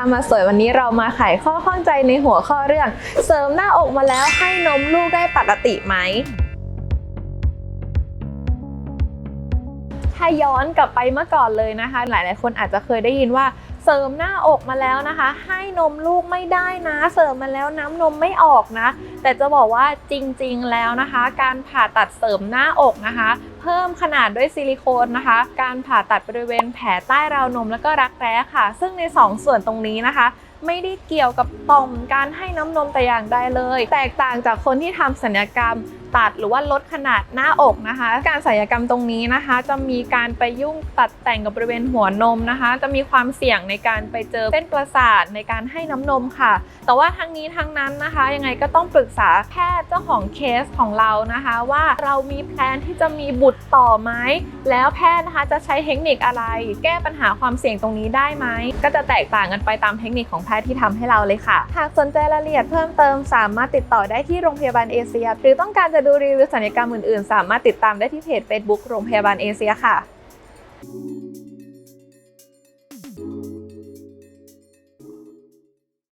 ามาสวยวันนี้เรามาไขข้อข้องใจในหัวข้อเรื่อง เสริมหน้าอกมาแล้วให้นมลูกได้ปกติไหมถ้าย้อนกลับไปเมื่อก่อนเลยนะคะ หลายๆคนอาจจะเคยได้ยินว่าเสริมหน้าอกมาแล้วนะคะ ให้นมลูกไม่ได้นะ เสริมมาแล้วน้ำนมไม่ออกนะ แต่จะบอกว่าจริงๆแล้วนะคะ การผ่าตัดเสริมหน้าอกนะคะ เพิ่มขนาดด้วยซิลิโคนนะคะ การผ่าตัดบริเวณแผลใต้ราวนมแล้วก็รักแร้ค่ะ ซึ่งใน 2 ส่วนตรงนี้นะคะ ไม่ได้เกี่ยวกับต่อมการให้น้ำนมแต่อย่างใดเลย แตกต่างจากคนที่ทำศัลยกรรมตัดหรือว่าลดขนาดหน้าอกนะคะ การศัลยกรรมตรงนี้นะคะ จะมีการไปยุ่งตัดแต่งกับบริเวณหัวนมนะคะ จะมีความเสี่ยงในการไปเจอเส้นประสาทในการให้น้ำนมค่ะ แต่ว่าทั้งนี้ทั้งนั้นนะคะ ยังไงก็ต้องปรึกษาแพทย์เจ้าของเคสของเรานะคะ ว่าเรามีแพลนที่จะมีบุตรต่อไหมแล้วแพทย์นะคะจะใช้เทคนิคอะไร แก้ปัญหาความเสี่ยงตรงนี้ได้ไหมก็จะแตกต่างกันไปตามเทคนิคของพทย์ที่ทำให้เราเลยค่ะ หากสนใจรายละเอียดเพิ่มเติมสามารถติดต่อได้ที่โรงพยาบาลเอเชีย หรือต้องการจะดูรีวิวสัญญกรรมอื่นๆ สามารถติดตามได้ที่เพจ Facebook โรงพยาบาลเอเชียค่ะ